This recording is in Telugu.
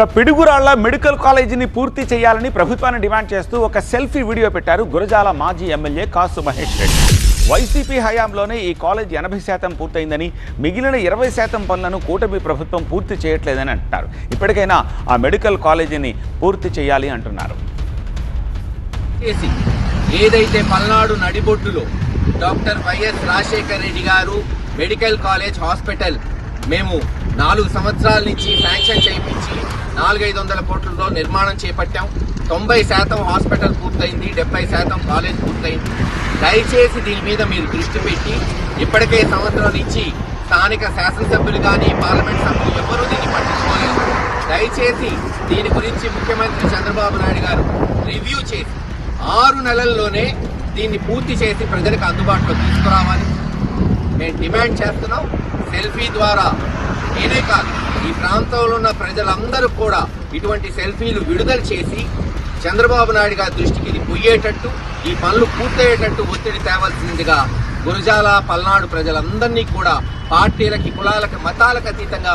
ఇక పిడుగురాళ్ళ మెడికల్ కాలేజీని పూర్తి చేయాలని ప్రభుత్వాన్ని డిమాండ్ చేస్తూ ఒక సెల్ఫీ వీడియో పెట్టారు గురజాల మాజీ ఎమ్మెల్యే కాసు మహేష్ రెడ్డి. వైసీపీ హయాంలోనే ఈ కాలేజ్ ఎనభై శాతం పూర్తయిందని మిగిలిన ఇరవై శాతం పనులను కూటమి ప్రభుత్వం పూర్తి చేయట్లేదని అంటున్నారు. ఇప్పటికైనా ఆ మెడికల్ కాలేజీని పూర్తి చేయాలి అంటున్నారు. ఏదైతే Palnadu నడిబొడ్డులో doctor YS Rajasekhar Reddy garu medical college hospital మేము నాలుగు సంవత్సరాల నుంచి శాంక్షన్ చేయించి నాలుగైదు వందల కోట్లతో నిర్మాణం చేపట్టాం. తొంభై శాతం హాస్పిటల్ పూర్తయింది డెబ్బై శాతం కాలేజ్ పూర్తయింది. దయచేసి దీని మీద మీరు దృష్టి పెట్టి ఇప్పటికే సంవత్సరం నుంచి స్థానిక శాసనసభ్యులు కానీ పార్లమెంట్ సభ్యులు ఎవరూ దీన్ని పట్టించుకోలేదు. దయచేసి దీని గురించి ముఖ్యమంత్రి చంద్రబాబు నాయుడు గారు రివ్యూ చేసి ఆరు నెలల్లోనే దీన్ని పూర్తి చేసి ప్రజలకు అందుబాటులో తీసుకురావాలి. మేము డిమాండ్ చేస్తున్నాం. సెల్ఫీ ద్వారా ప్రాంతంలో ఉన్న ప్రజలందరూ కూడా ఇటువంటి సెల్ఫీలు విడుదల చేసి చంద్రబాబు నాయుడు గారి దృష్టికి ఇది పోయేటట్టు ఈ పనులు పూర్తయ్యేటట్టు ఒత్తిడి తేవాల్సిందిగా గురజాల పల్నాడు ప్రజలందరినీ కూడా పార్టీలకి కులాలకి మతాలకు అతీతంగా